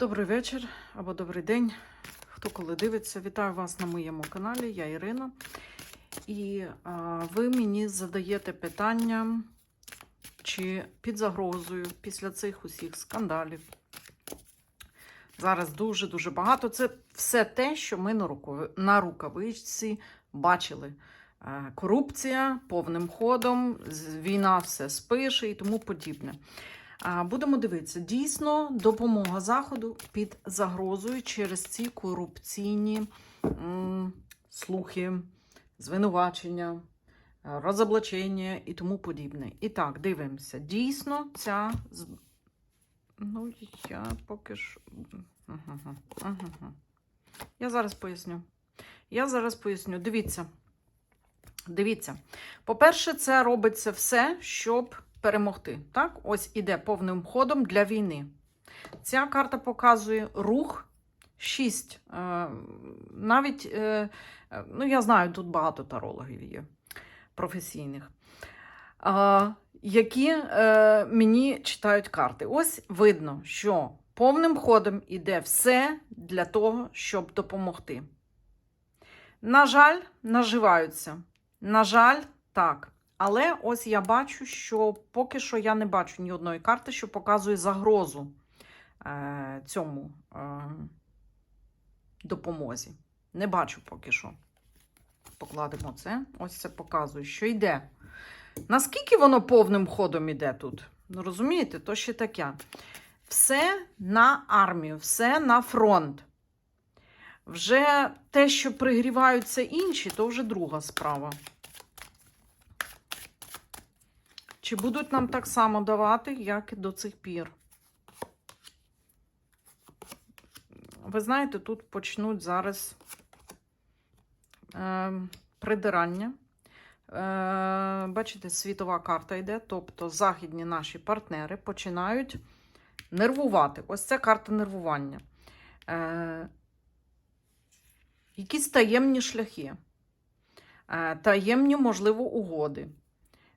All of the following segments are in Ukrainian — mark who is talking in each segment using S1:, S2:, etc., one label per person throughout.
S1: Добрий вечір або добрий день. Хто коли дивиться, вітаю вас на моєму каналі. Я Ірина. І а, ви мені задаєте питання, чи під загрозою після цих усіх скандалів. Зараз дуже-дуже багато. Це все те, що ми на, рукавичці бачили. Е, Корупція повним ходом, війна все спише і тому подібне. Будемо дивитися, дійсно допомога Заходу під загрозою через ці корупційні слухи, звинувачення, е, розоблачення і тому подібне. І так, дивимося. Дійсно, ця. Ну, я поки що. Я зараз поясню. Я зараз поясню. Дивіться. Дивіться. По-перше, це робиться все, щоб перемогти. Так, ось іде повним ходом для війни. Ця карта показує рух 6. Е, навіть, е, ну, я знаю, тут багато тарологів є професійних, е, які мені читають карти. Ось видно, що повним ходом іде все для того, щоб допомогти. На жаль, наживаються. На жаль, так. Але ось я бачу, що поки що я не бачу ні одної карти, що показує загрозу е, цьому е, допомозі. Не бачу поки що. Покладемо це. Ось це показує, що йде. Наскільки воно повним ходом іде тут? Ну, розумієте, то ще таке. Все на армію, все на фронт. Вже те, що пригріваються інші, то вже друга справа. Чи будуть нам так само давати, як і до цих пір? Ви знаєте, тут почнуть зараз е, придирання. Е, бачите, світова карта йде, тобто західні наші партнери починають нервувати. Ось це карта нервування. Е, якісь таємні шляхи, е, таємні, можливо, угоди.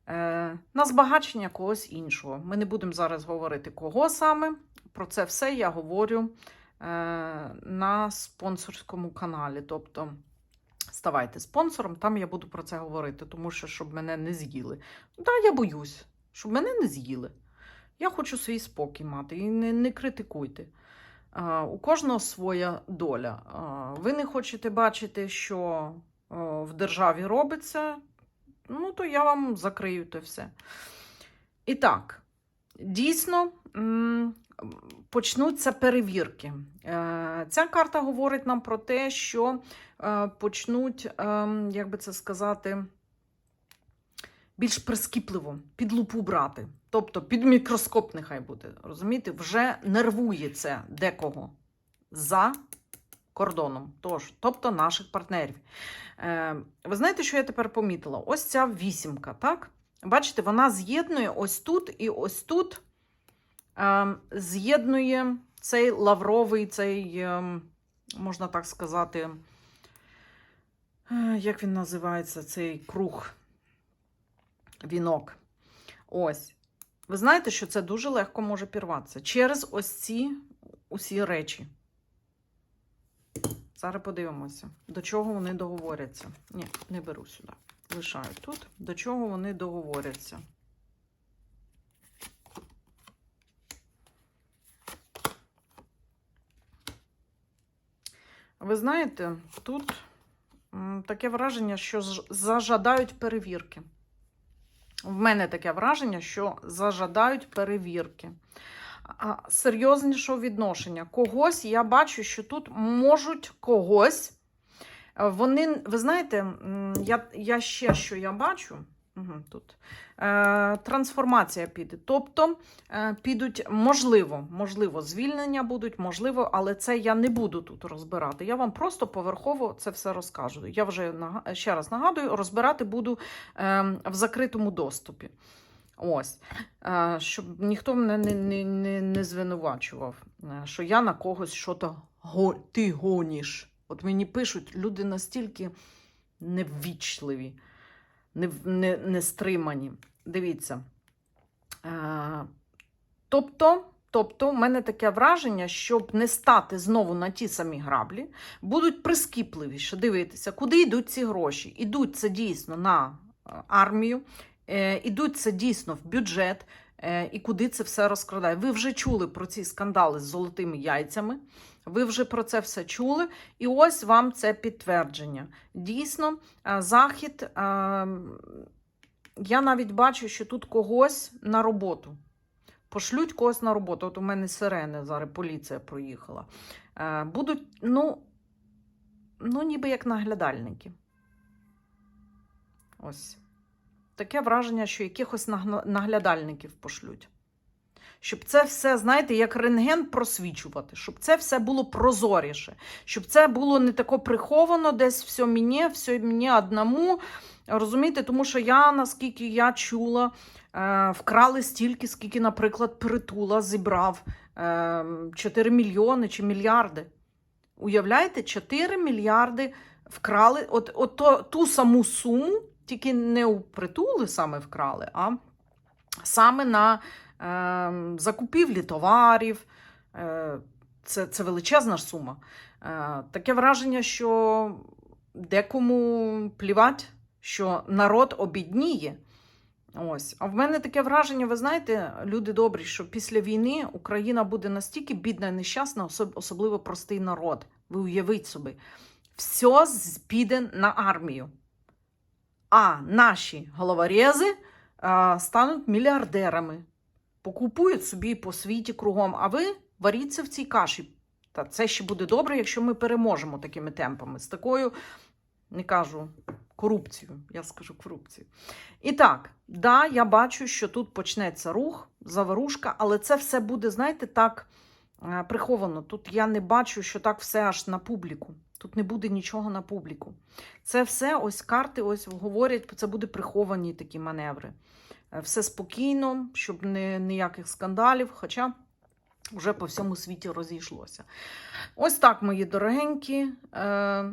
S1: Е, На збагачення когось іншого. Ми не будемо зараз говорити, кого саме. Про це все я говорю е, на спонсорському каналі. Тобто ставайте спонсором, там я буду про це говорити, тому що щоб мене не з'їли. Так, я боюсь, щоб мене не з'їли. Я хочу свій спокій мати і не, не критикуйте. А, У кожного своя доля. Ви не хочете бачити, що в державі робиться, ну то я вам закрию те все. І так, дійсно почнуться перевірки. Е, Ця карта говорить нам про те, що е, почнуть, е, як би це сказати, більш прискіпливо під лупу брати. Тобто під мікроскоп нехай буде. Розумієте, вже нервує це декого за кордоном, тож, тобто наших партнерів. Е, ви знаєте, що я тепер помітила? Ось ця вісімка, так? Бачите, вона з'єднує ось тут і ось тут е, з'єднує цей лавровий, цей, е, можна так сказати, е, як він називається, цей круг, вінок. Ось. Ви знаєте, що це дуже легко може пірватися через ось ці усі речі. Зараз подивимося, до чого вони договоряться. Ні, не беру сюди. Лишаю тут. До чого вони договоряться. Ви знаєте, тут таке враження, що зажадають перевірки. В мене таке враження, що зажадають перевірки. Серйознішого відношення. Когось я бачу, що тут можуть когось. е, Вони, ви знаєте, я, я ще що я бачу. Угу, тут. Е, трансформація піде. Тобто е, підуть, можливо, можливо, звільнення будуть, можливо, але це я не буду тут розбирати. Я вам просто поверхово це все розкажу. Я вже ще раз нагадую, розбирати буду е, в закритому доступі. Ось, Е, щоб ніхто мене не, не, не, не звинувачував, е, що я на когось що то го, ти гоніш. От мені пишуть люди настільки неввічливі, не, не, не стримані. Дивіться. Е, тобто Тобто, в мене таке враження, щоб не стати знову на ті самі граблі, будуть прискіпливіше дивитися, куди йдуть ці гроші. Ідуть це дійсно на армію, ідуть це дійсно в бюджет, е, і куди це все розкрадає. Ви вже чули про ці скандали з золотими яйцями. Ви вже про це все чули, і ось вам це підтвердження. Дійсно, е, захід. е, Я навіть бачу, що тут когось на роботу. Пошлють когось на роботу. От у мене сирени, зараз поліція проїхала. Е, Будуть, ну, ну, ніби як наглядальники. Ось. Таке враження, що якихось наглядальників пошлють. Щоб це все, знаєте, як рентген просвічувати, щоб це все було прозоріше, щоб це було не тако приховано, десь все мені, все мені одному. Розумієте, тому що я, наскільки я чула, е, вкрали стільки, скільки, наприклад, притула зібрав е, 4 мільйони чи мільярди. Уявляєте, 4 мільярди вкрали, от, от ту саму суму, тільки не у притули саме вкрали, а саме на е, закупівлі товарів. Е, це, це величезна сума. Е, таке враження, що декому плівать, що народ обідніє. Ось. А в мене таке враження, ви знаєте, люди добрі, що після війни Україна буде настільки бідна і нещасна, особ- особливо простий народ. Ви уявіть собі, все піде на армію. А наші головорези а, стануть мільярдерами, покупують собі по світі кругом. А ви варіться в цій каші. Та це ще буде добре, якщо ми переможемо такими темпами. З такою, не кажу, корупцією, я скажу корупцію. І так, да, я бачу, що тут почнеться рух, заворушка, але це все буде, знаєте, так е, приховано. Тут я не бачу, що так все аж на публіку. Тут не буде нічого на публіку. Це все, ось карти, ось говорять, це буде приховані такі маневри. Е, Все спокійно, щоб не, ніяких скандалів, хоча вже по всьому світі розійшлося. Ось так, мої дорогенькі. Е,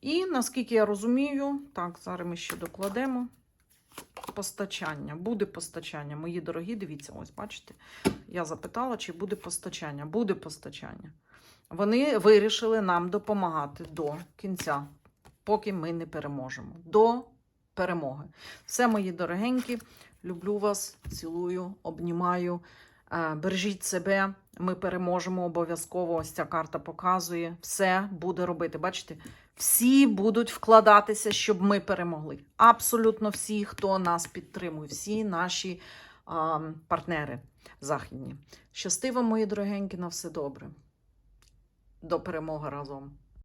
S1: і наскільки я розумію, так, зараз ми ще докладемо. Постачання. Буде постачання. Мої дорогі, дивіться, ось бачите. Я запитала, чи буде постачання. Буде постачання. Вони вирішили нам допомагати до кінця, поки ми не переможемо. До перемоги. Все, мої дорогенькі. Люблю вас, цілую, обнімаю. Е, Бережіть себе, ми переможемо обов'язково. Ось ця карта показує. Все буде робити. Бачите, всі будуть вкладатися, щоб ми перемогли. Абсолютно всі, хто нас підтримує, всі наші а, партнери західні. Щасти вам, мої дорогенькі, на все добре. До перемоги разом.